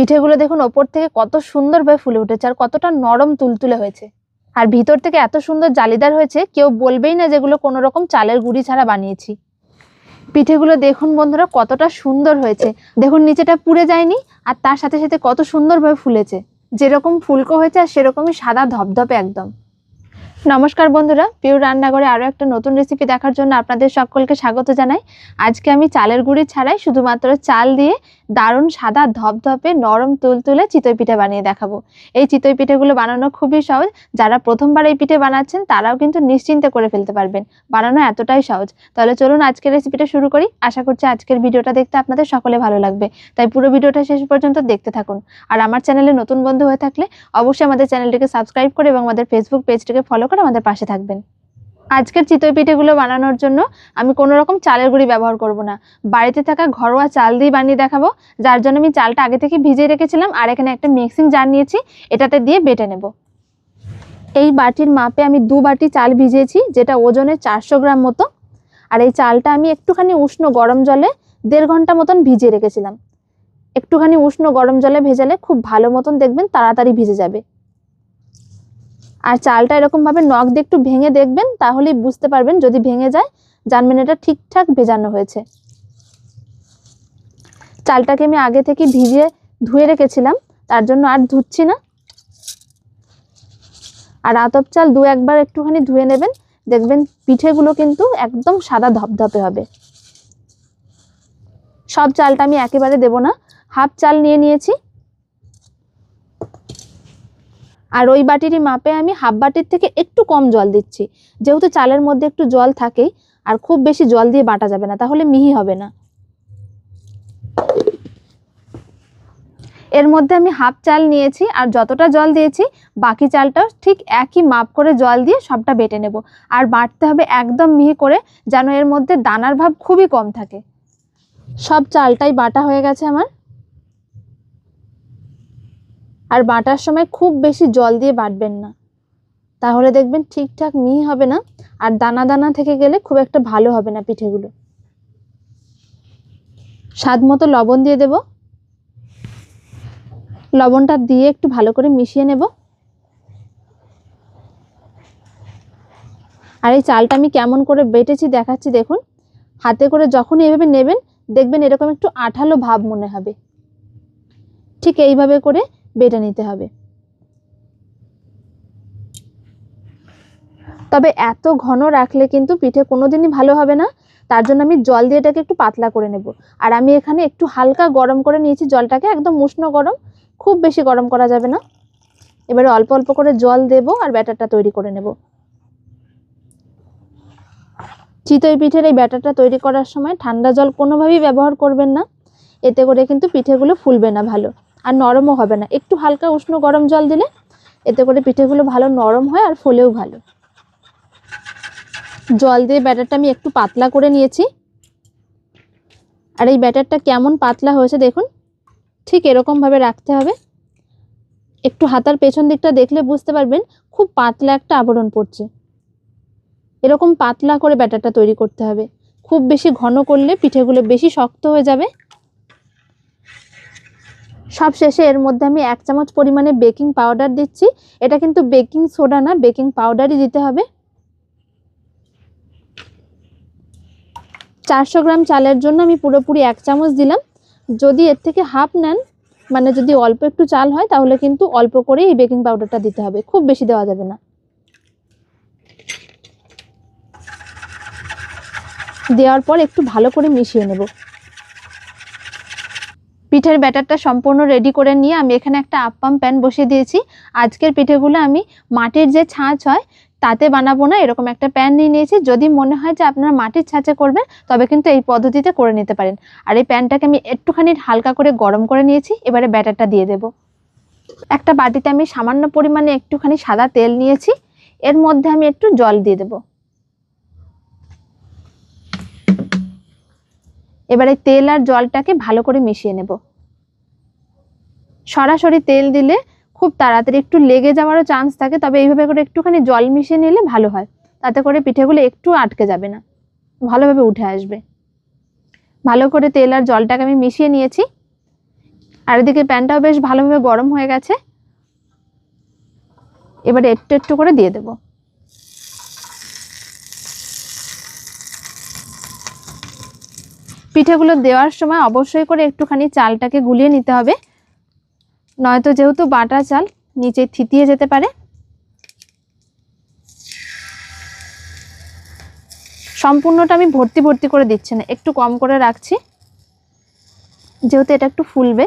পিঠেগুলো দেখুন, ওপর থেকে কত সুন্দরভাবে ফুলে উঠেছে আর কতটা নরম তুলতুলে হয়েছে। আর ভিতর থেকে এত সুন্দর জালিদার হয়েছে, কেউ বলবেই না যেগুলো কোনো রকম চালের গুঁড়ি ছাড়া বানিয়েছি। পিঠেগুলো দেখুন বন্ধুরা, কতটা সুন্দর হয়েছে। দেখুন, নিচেটা পুড়ে যায়নি আর তার সাথে সাথে কত সুন্দরভাবে ফুলেছে। যেরকম ফুলকো হয়েছে আর সেরকমই সাদা ধপধপে একদম। নমস্কার বন্ধুরা পিওর রান্নাঘরে আরও একটা নতুন রেসিপি দেখার জন্য আপনাদের সকলকে স্বাগত জানাই। আজকে আমি চালের গুঁড়ি ছাড়াই শুধুমাত্র চাল দিয়ে দারুণ সাদা ধপধপে নরম তুলতুলে চিতই পিঠে বানিয়ে দেখাবো। এই চিতই পিঠেগুলো বানানো খুবই সহজ। যারা প্রথমবার এই পিঠে বানাচ্ছেন, তারাও কিন্তু নিশ্চিন্তে করে ফেলতে পারবেন। বানানো এতটাই সহজ। তাহলে চলুন আজকের রেসিপিটা শুরু করি। আশা করছি আজকের ভিডিওটা দেখতে আপনাদের সকলে ভালো লাগবে। তাই পুরো ভিডিওটা শেষ পর্যন্ত দেখতে থাকুন। আর আমার চ্যানেলে নতুন বন্ধু হয়ে থাকলে অবশ্যই আমাদের চ্যানেলটিকে সাবস্ক্রাইব করে এবং আমাদের ফেসবুক পেজটিকে ফলো করে আমাদের পাশে থাকবেন। আজকের চিতই পিঠেগুলো বানানোর জন্য আমি কোনো রকম চালের গুঁড়ি ব্যবহার করব না। বাড়িতে থাকা ঘরোয়া চাল দিয়ে বানিয়ে দেখাবো, যার জন্য আমি চালটা আগে থেকে ভিজিয়ে রেখেছিলাম আর এখানে একটা মিক্সিং জার নিয়েছি, এটাতে দিয়ে বেটে নেব। এই বাটির মাপে আমি দু বাটি চাল ভিজিয়েছি, যেটা ওজনে চারশো গ্রাম মতো। আর এই চালটা আমি একটুখানি উষ্ণ গরম জলে দেড় ঘণ্টা মতন ভিজিয়ে রেখেছিলাম। একটুখানি উষ্ণ গরম জলে ভেজালে খুব ভালো মতন দেখবেন তাড়াতাড়ি ভিজে যাবে। আর চালটা এরকমভাবে নখ দিয়ে একটু ভেঙে দেখবেন, তাহলেই বুঝতে পারবেন যদি ভেঙে যায় জানবেন এটা ঠিকঠাক ভেজানো হয়েছে। চালটাকে আমি আগে থেকে ভিজিয়ে ধুয়ে রেখেছিলাম, তার জন্য আর ধুচ্ছি না। আর আতপ চাল দু একবার একটুখানি ধুয়ে নেবেন, দেখবেন পিঠেগুলো কিন্তু একদম সাদা ধপধপে হবে। সব চালটা আমি একেবারে দেব না, হাফ চাল নিয়ে নিয়েছি আর ওই বাটিরই মাপে আমি হাফ বাটির থেকে একটু কম জল দিচ্ছি। যেহেতু চালের মধ্যে একটু জল থাকেই, আর খুব বেশি জল দিয়ে বাটা যাবে না, তাহলে মিহি হবে না। এর মধ্যে আমি হাফ চাল নিয়েছি, আর যতটা জল দিয়েছি, বাকি চালটাও ঠিক একই মাপ করে জল দিয়ে সবটা বেটে নেব। আর বাটতে হবে একদম মিহি করে, যেন এর মধ্যে দানার ভাব খুবই কম থাকে। সব চালটাই বাটা হয়ে গেছে আমার। আর বাটার সময় খুব বেশি জল দিয়ে বাটবেন না। তাহলে দেখবেন ঠিকঠাক মিহি হবে না, আর দানা দানা থেকে গেলে খুব একটা ভালো হবে না পিঠেগুলো। স্বাদ মতো লবণ দিয়ে দেব। লবণটা দিয়ে একটু ভালো করে মিশিয়ে নেব। আর এই চালটা আমি কেমন করে বেটেছি দেখাচ্ছি দেখুন। হাতে করে যখনই এভাবে নেবেন, দেখবেন এরকম একটু আঠালো ভাব মনে হবে। ঠিক এইভাবে করে বেটে নিতে হবে। তবে এত ঘন রাখলে কিন্তু পিঠে কোনোদিনই ভালো হবে না। তার জন্য আমি জল দিয়ে এটাকে একটু পাতলা করে নেব। আর আমি এখানে একটু হালকা গরম করে নিয়েছি জলটাকে, একদম উষ্ণ গরম। খুব বেশি গরম করা যাবে না। এবারে অল্প অল্প করে জল দেব আর ব্যাটারটা তৈরি করে নেব। চিতই পিঠের এই ব্যাটারটা তৈরি করার সময় ঠান্ডা জল কোনোভাবেই ব্যবহার করবেন না। এতে করে কিন্তু পিঠেগুলো ফুলবে না ভালো। আর নরমও হবে না। একটু হালকা উষ্ণ গরম জল দিলে এতে করে পিঠেগুলো ভালো নরম হয় আর ফোলেও ভালো। জল দিয়ে ব্যাটারটা আমি একটু পাতলা করে নিয়েছি। আর এই ব্যাটারটা কেমন পাতলা হয়েছে দেখুন, ঠিক এরকমভাবে রাখতে হবে। একটু হাতার পেছন দিকটা দেখলে বুঝতে পারবেন খুব পাতলা একটা আবরণ পড়ছে। এরকম পাতলা করে ব্যাটারটা তৈরি করতে হবে। খুব বেশি ঘন করলে পিঠেগুলো বেশি শক্ত হয়ে যাবে। সব শেষে এর মধ্যে আমি এক চামচ পরিমাণে বেকিং পাউডার দিচ্ছি। এটা কিন্তু বেকিং সোডা না, বেকিং পাউডারই দিতে হবে। চারশো গ্রাম চালের জন্য আমি পুরোপুরি এক চামচ দিলাম। যদি এর থেকে হাফ নেন মানে যদি অল্প একটু চাল হয়, তাহলে কিন্তু অল্প করেই এই বেকিং পাউডারটা দিতে হবে। খুব বেশি দেওয়া যাবে না। দেওয়ার পর একটু ভালো করে মিশিয়ে নেব। পিঠের ব্যাটারটা সম্পূর্ণ রেডি করে নিয়ে আমি এখানে একটা আপ্পাম প্যান বসিয়ে দিয়েছি। আজকের পিঠেগুলো আমি মাটির যে ছাঁচ হয়, তাতে বানাবো না, এরকম একটা প্যান নিয়ে নিয়েছি। যদি মনে হয় যে আপনারা মাটির ছাঁচে করবেন, তবে কিন্তু এই পদ্ধতিতে করে নিতে পারেন। আর এই প্যানটাকে আমি একটুখানি হালকা করে গরম করে নিয়েছি, এবারে ব্যাটারটা দিয়ে দেব। একটা বাটিতে আমি সামান্য পরিমাণে একটুখানি সাদা তেল নিয়েছি। এর মধ্যে আমি একটু জল দিয়ে দেব। এবারে তেল আর জলটাকে ভালো করে মিশিয়ে নেব। সরাসরি তেল দিলে খুব তাড়াতাড়ি একটু লেগে যাওয়ারও চান্স থাকে, তবে এইভাবে করে একটুখানি জল মিশিয়ে নিলে ভালো হয়। তাতে করে পিঠেগুলো একটু আটকে যাবে না, ভালোভাবে উঠে আসবে। ভালো করে তেল আর জলটাকে আমি মিশিয়ে নিয়েছি। আর এদিকে প্যানটাও বেশ ভালোভাবে গরম হয়ে গেছে। এবারে একটু একটু করে দিয়ে দেব। পিঠেগুলো দেওয়ার সময় অবশ্যই করে একটুখানি চালটাকে গুলিয়ে নিতে হবে। নয়তো যেহেতু বাটা চাল, নিচে থিতিয়ে যেতে পারে। সম্পূর্ণটা আমি ভর্তি ভর্তি করে দিচ্ছি না, একটু কম করে রাখছি। যেহেতু এটা একটু ফুলবে।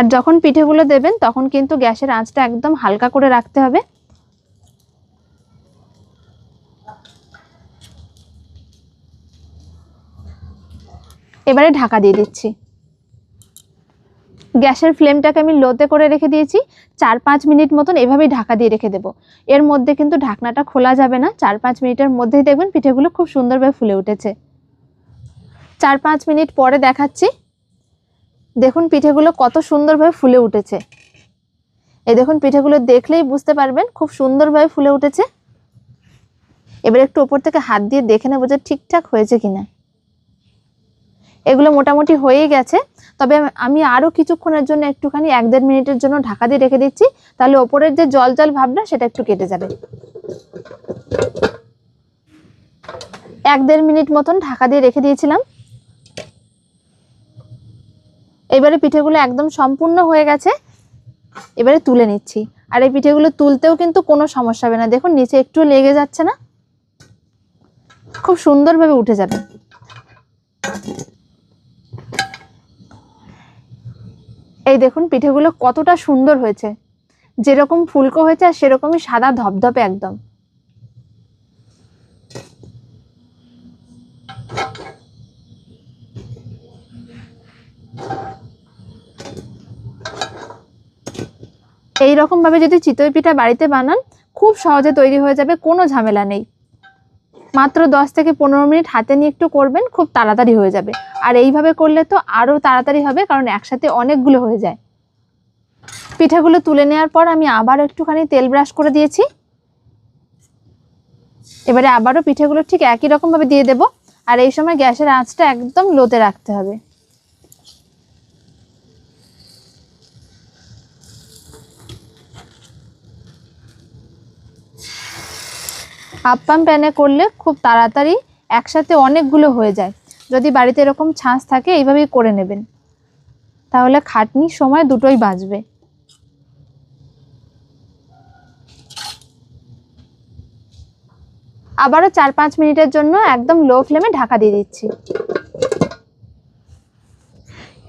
আর যখন পিঠেগুলো দেবেন, তখন কিন্তু গ্যাসের আঁচটা একদম হালকা করে রাখতে হবে। এবারে ঢাকা দিয়ে দিচ্ছি। গ্যাসের ফ্লেমটাকে আমি লোতে করে রেখে দিয়েছি। চার পাঁচ মিনিট মতন এভাবেই ঢাকা দিয়ে রেখে দেবো। এর মধ্যে কিন্তু ঢাকনাটা খোলা যাবে না। চার পাঁচ মিনিটের মধ্যেই দেখবেন পিঠেগুলো খুব সুন্দরভাবে ফুলে উঠেছে। চার পাঁচ মিনিট পরে দেখাচ্ছি। দেখুন পিঠেগুলো কত সুন্দরভাবে ফুলে উঠেছে। এই দেখুন পিঠেগুলো দেখলেই বুঝতে পারবেন খুব সুন্দরভাবে ফুলে উঠেছে। এবার একটু ওপর থেকে হাত দিয়ে দেখে নেব যে ঠিকঠাক হয়েছে কিনা। এগুলো মোটামুটি হয়েই গেছে, তবে আমি আরও কিছুক্ষণের জন্য একটুখানি এক দেড় মিনিটের জন্য ঢাকা দিয়ে রেখে দিচ্ছি, তাহলে ওপরের যে জল জল ভাবনা সেটা একটু কেটে যাবে। এক দেড় মিনিট মতন ঢাকা দিয়ে রেখে দিয়েছিলাম এবারে পিঠেগুলো একদম সম্পূর্ণ হয়ে গেছে। এবারে তুলে নিচ্ছি। আর এই পিঠেগুলো তুলতেও কিন্তু কোনো সমস্যা হবে না। দেখুন, নিচে একটু লেগে যাচ্ছে না। খুব সুন্দরভাবে উঠে যাবে। এই দেখুন, পিঠেগুলো কতটা সুন্দর হয়েছে। যেরকম ফুলকো হয়েছে আর সেরকমই সাদা ধপধপে একদম। এই রকম ভাবে যদি চিতই পিঠা বাড়িতে বানান, খুব সহজে তৈরি হয়ে যাবে, কোনো ঝামেলা নেই। মাত্র দশ থেকে পনেরো মিনিট হাতে নিয়ে একটু করবেন, খুব তাড়াতাড়ি হয়ে যাবে। আর এইভাবে করলে তো আরও তাড়াতাড়ি হবে, কারণ একসাথে অনেকগুলো হয়ে যায়। পিঠাগুলো তুলে নেওয়ার পর আমি আবার একটুখানি তেল ব্রাশ করে দিয়েছি। এবারে আবারও পিঠেগুলো ঠিক একই রকমভাবে দিয়ে দেব। আর এই সময় গ্যাসের আঁচটা একদম লোতে রাখতে হবে। আপ্পাম প্যানে করলে খুব তাড়াতাড়ি একসাথে অনেকগুলো হয়ে যায়। যদি বাড়িতে এরকম ছাঁচ থাকে, এইভাবেই করে নেবেন। তাহলে খাটনি সময় দুটোই বাঁচবে। আবারও চার পাঁচ মিনিটের জন্য একদম লো ফ্লেমে ঢাকা দিয়ে দিচ্ছি।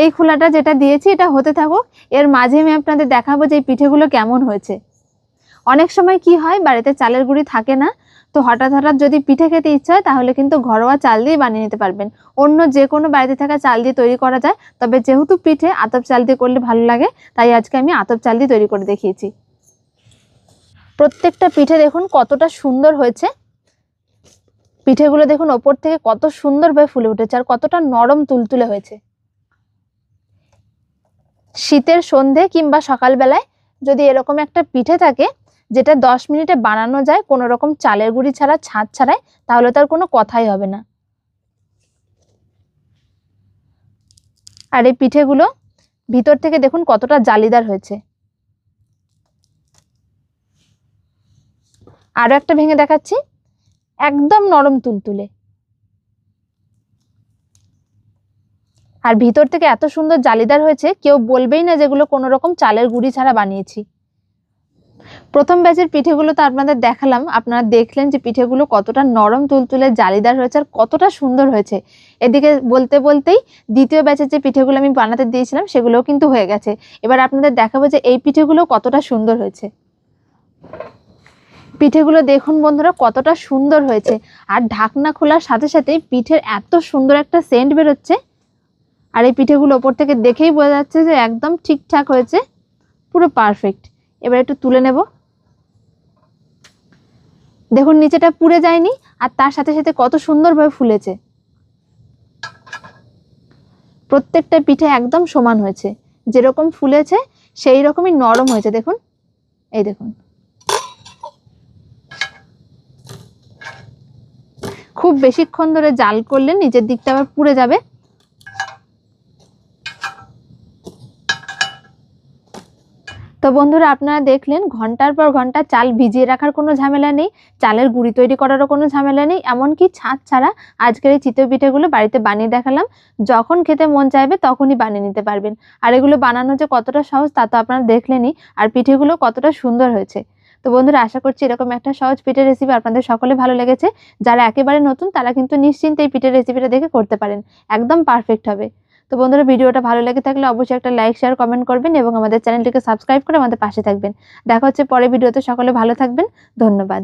এই খোলাটা যেটা দিয়েছি, এটা হতে থাকুক। এর মাঝে আমি আপনাদের দেখাবো যে এই পিঠেগুলো কেমন হয়েছে। অনেক সময় কি হয়, বাড়িতে চালের গুঁড়ি থাকে না তো হঠাৎ হঠাৎ যদি পিঠে খেতে ইচ্ছা হয়, তাহলে কিন্তু ঘরোয়া চাল দিয়ে বানিয়ে নিতে পারবেন। অন্য যে কোনো বাড়িতে থাকা চাল দিয়ে তৈরি করা যায়, তবে যেহেতু পিঠে আতপ চাল দিয়ে করলে ভালো লাগে, তাই আজকে আমি আতপ চাল দিয়ে তৈরি করে দেখিয়েছি। প্রত্যেকটা পিঠে দেখুন কতটা সুন্দর হয়েছে। পিঠেগুলো দেখুন ওপর থেকে কত সুন্দরভাবে ফুলে উঠেছে আর কতটা নরম তুলতুলে হয়েছে। শীতের সন্ধে কিংবা সকালবেলায় যদি এরকম একটা পিঠে থাকে যেটা দশ মিনিটে বানানো যায়, কোনো রকম চালের গুঁড়ি ছাড়া, ছাঁচ ছাড়াই, তাহলে তার কোনো কথাই হবে না। আর এই পিঠেগুলো ভিতর থেকে দেখুন কতটা জালিদার হয়েছে। আরও একটা ভেঙে দেখাচ্ছি, একদম নরম তুলতুলে। আর ভিতর থেকে এত সুন্দর জালিদার হয়েছে, কেউ বলবেই না যেগুলো কোনো রকম চালের গুঁড়ি ছাড়া বানিয়েছি। প্রথম ব্যাচের পিঠেগুলো তো আপনাদের দেখালাম। আপনারা দেখলেন যে পিঠেগুলো কতটা নরম, তুলতুলে, জালিদার হয়েছে আর কতটা সুন্দর হয়েছে। এদিকে বলতে বলতেই দ্বিতীয় ব্যাচের যে পিঠেগুলো আমি বানাতে দিয়েছিলাম, সেগুলোও কিন্তু হয়ে গেছে। এবার আপনাদের দেখাবো যে এই পিঠেগুলো কতটা সুন্দর হয়েছে। পিঠেগুলো দেখুন বন্ধুরা, কতটা সুন্দর হয়েছে। আর ঢাকনা খোলার সাথে সাথেই পিঠের এত সুন্দর একটা সেন্ট বেরোচ্ছে। আর এই পিঠেগুলো ওপর থেকে দেখেই বোঝা যাচ্ছে যে একদম ঠিকঠাক হয়েছে, পুরো পারফেক্ট এবার একটু তুলে নেব। দেখুন, নিচেটা পুড়ে যায়নি আর তার সাথে সাথে কত সুন্দরভাবে ফুলেছে। প্রত্যেকটা পিঠে একদম সমান হয়েছে। যেরকম ফুলেছে সেই রকমই নরম হয়েছে, দেখুন। এই দেখুন। খুব বেশিক্ষণ ধরে জাল করলে নিচের দিকটা আবার পুড়ে যাবে। তো বন্ধুরা আপনারা দেখলেন, ঘণ্টার পর ঘণ্টা চাল ভিজিয়ে রাখার কোনো ঝামেলা নেই, চালের গুঁড়ি তৈরি করারও কোনো ঝামেলা নেই, এমনকি ছাদ ছাড়া আজকের এই চিতই পিঠেগুলো বাড়িতে বানিয়ে দেখালাম। যখন খেতে মন চাইবে তখনই বানিয়ে নিতে পারবেন। আর এগুলো বানানো যে কতটা সহজ তা তো আপনারা দেখলেনই, আর পিঠেগুলো কতটা সুন্দর হয়েছে। তো বন্ধুরা আশা করছি এরকম একটা সহজ পিঠের রেসিপি আপনাদের সকলে ভালো লেগেছে। যারা একেবারে নতুন তারা কিন্তু নিশ্চিন্তে এই পিঠের রেসিপিটা দেখে করতে পারেন। একদম পারফেক্ট হবে। তো বন্ধুরা ভিডিওটা ভালো লাগে থাকলে অবশ্যই একটা লাইক শেয়ার কমেন্ট করবেন এবং আমাদের চ্যানেলটিকে সাবস্ক্রাইব করে আমাদের পাশে থাকবেন। দেখা হচ্ছে পরে ভিডিওতে, সকলে ভালো থাকবেন। ধন্যবাদ।